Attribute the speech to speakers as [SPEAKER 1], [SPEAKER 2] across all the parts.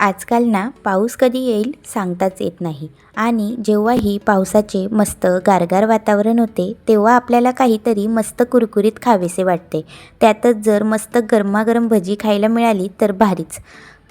[SPEAKER 1] आजकाल ना पाऊस कधी येईल सांगताच येत नाही. आणि जेव्हाही पावसाचे मस्त गारगार वातावरण होते तेव्हा आपल्याला काहीतरी मस्त कुरकुरीत खावेसे वाटते. त्यातच जर मस्त गरमागरम भजी खायला मिळाली तर भारीच.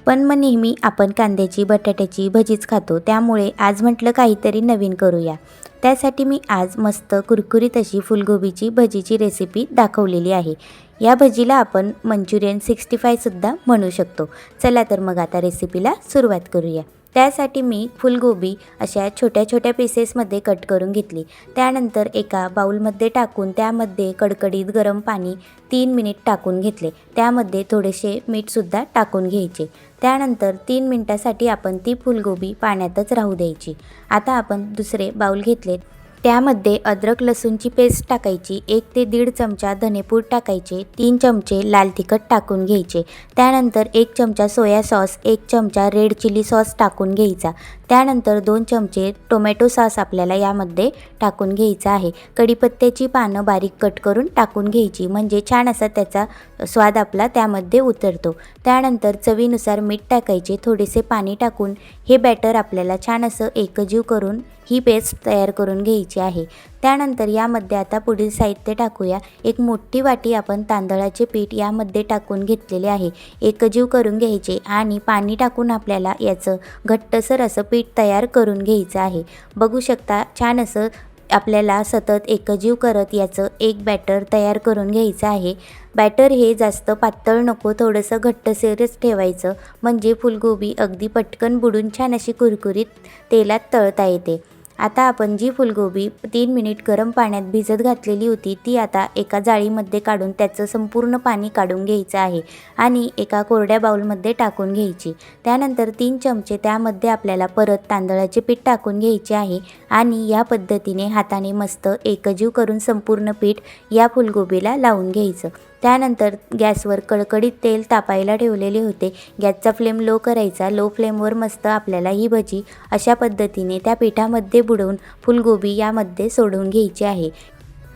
[SPEAKER 1] पण मग नेहमी आपण कांद्याची बटाट्याची भजीच खातो. त्यामुळे आज म्हटलं काहीतरी नवीन करूया. त्यासाठी मी आज मस्त कुरकुरीत अशी फुलगोबीची भजीची रेसिपी दाखवलेली आहे. या भजीला आपण मंचुरियन सिक्स्टी फायसुद्धा म्हणू शकतो. चला तर मग आता रेसिपीला सुरुवात करूया. त्यासाठी मी फुलगोबी अशा छोट्या छोट्या पीसेसमध्ये कट करून घेतली. त्यानंतर एका बाऊलमध्ये टाकून त्यामध्ये कडकडीत गरम पाणी तीन मिनिट टाकून घेतले. त्यामध्ये थोडेसे मीठसुद्धा टाकून घ्यायचे. त्यानंतर तीन मिनटासाठी आपण ती फुलगोबी पाण्यातच राहू द्यायची. आता आपण दुसरे बाऊल घेतले त्यामध्ये अद्रक लसूणची पेस्ट टाकायची एक ते दीड चमचा धनेपूड टाकायचे तीन चमचे लाल तिखट टाकून घ्यायचे. त्यानंतर एक चमचा सोया सॉस एक चमचा रेड चिली सॉस टाकून घ्यायचा. त्यानंतर दोन चमचे टोमॅटो सॉस आपल्याला यामध्ये टाकून घ्यायचा आहे. कढीपत्त्याची पानं बारीक कट करून टाकून घ्यायची म्हणजे छान असा त्याचा स्वाद आपला त्यामध्ये उतरतो. त्यानंतर चवीनुसार मीठ टाकायचे थोडेसे पाणी टाकून हे बॅटर आपल्याला छान असं एकजीव करून ही पेस्ट तयार करून घ्यायची. आहे. त्यानंतर यामध्ये आता पुढील साहित्य टाकूया. एक मोठी वाटी आपण तांदळाचे पीठ यामध्ये टाकून घेतलेले आहे. एकजीव करून घ्यायचे आणि पाणी टाकून आपल्याला याचं घट्टसर असं पीठ तयार करून घ्यायचं आहे. बघू शकता छान असं आपल्याला सतत एकजीव करत याचं एक बॅटर तयार करून घ्यायचं आहे. बॅटर हे जास्त पातळ नको थोडंसं घट्टसेरच ठेवायचं. म्हणजे फुलगोबी अगदी पटकन बुडून छान अशी कुरकुरीत तेलात तळता येते. आता आपण जी फुलगोबी तीन मिनिट गरम पाण्यात भिजत घातलेली होती ती आता एका जाळीमध्ये काढून त्याचं संपूर्ण पाणी काढून घ्यायचं आहे आणि एका कोरड्या बाऊलमध्ये टाकून घ्यायची. त्यानंतर तीन चमचे त्यामध्ये आपल्याला परत तांदळाचे पीठ टाकून घ्यायचे आहे आणि या पद्धतीने हाताने मस्त एकजीव करून संपूर्ण पीठ या फुलगोबीला लावून घ्यायचं. त्यानंतर गॅसवर कडकडीत तेल तापायला ठेवलेले होते. गॅसचा फ्लेम लो करायचा. लो फ्लेमवर मस्त आपल्याला ही भजी अशा पद्धतीने त्या पिठामध्ये बुडवून फुलगोबी यामध्ये सोडून घ्यायची आहे.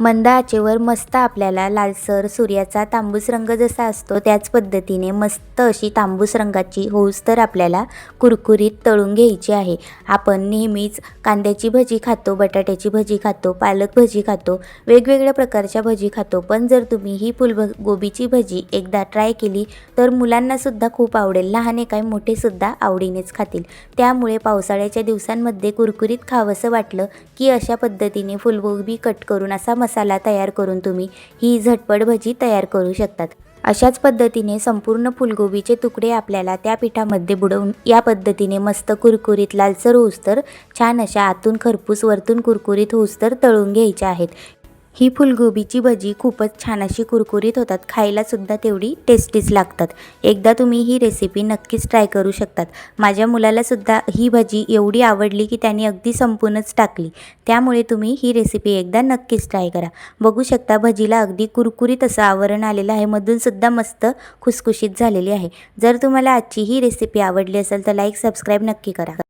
[SPEAKER 1] मंद आचेवर मस्त आपल्याला लालसर सूर्याचा तांबूस रंग जसा असतो त्याच पद्धतीने मस्त अशी तांबूस रंगाची होऊस तर आपल्याला कुरकुरीत तळून घ्यायची आहे. आपण नेहमीच कांद्याची भजी खातो बटाट्याची भजी खातो पालक भजी खातो वेगवेगळ्या प्रकारच्या भजी खातो. पण जर तुम्ही ही फुलभ गोबीची भजी एकदा ट्राय केली तर मुलांनासुद्धा खूप आवडेल. लहाने काय मोठेसुद्धा आवडीनेच खातील. त्यामुळे पावसाळ्याच्या दिवसांमध्ये कुरकुरीत खावंसं वाटलं की अशा पद्धतीने फुलगोबी कट करून असा मसाला तयार करून तुम्ही ही झटपट भजी तयार करू शकतात. अशाच पद्धतीने संपूर्ण फुलगोबीचे तुकडे आपल्याला त्या पिठामध्ये बुडवून या पद्धतीने मस्त कुरकुरीत लालसर होऊस्तर छान अशा आतून खरपूस वरतून कुरकुरीत होस्तर तळून घ्यायच्या आहेत. ही फुलगोबीची भजी खूपच छान अशी कुरकुरीत होतात. खायलासुद्धा तेवढी टेस्टीच लागतात. एकदा तुम्ही ही रेसिपी नक्कीच ट्राय करू शकतात. माझ्या मुलालासुद्धा ही भजी एवढी आवडली की त्याने अगदी संपूनच टाकली. त्यामुळे तुम्ही ही रेसिपी एकदा नक्कीच ट्राय करा. बघू शकता भजीला अगदी कुरकुरीत असं आवरण आलेलं आहे. मधूनसुद्धा मस्त खुसखुशीत झालेली आहे. जर तुम्हाला आजची ही रेसिपी आवडली असेल तर लाईक सबस्क्राईब नक्की करा.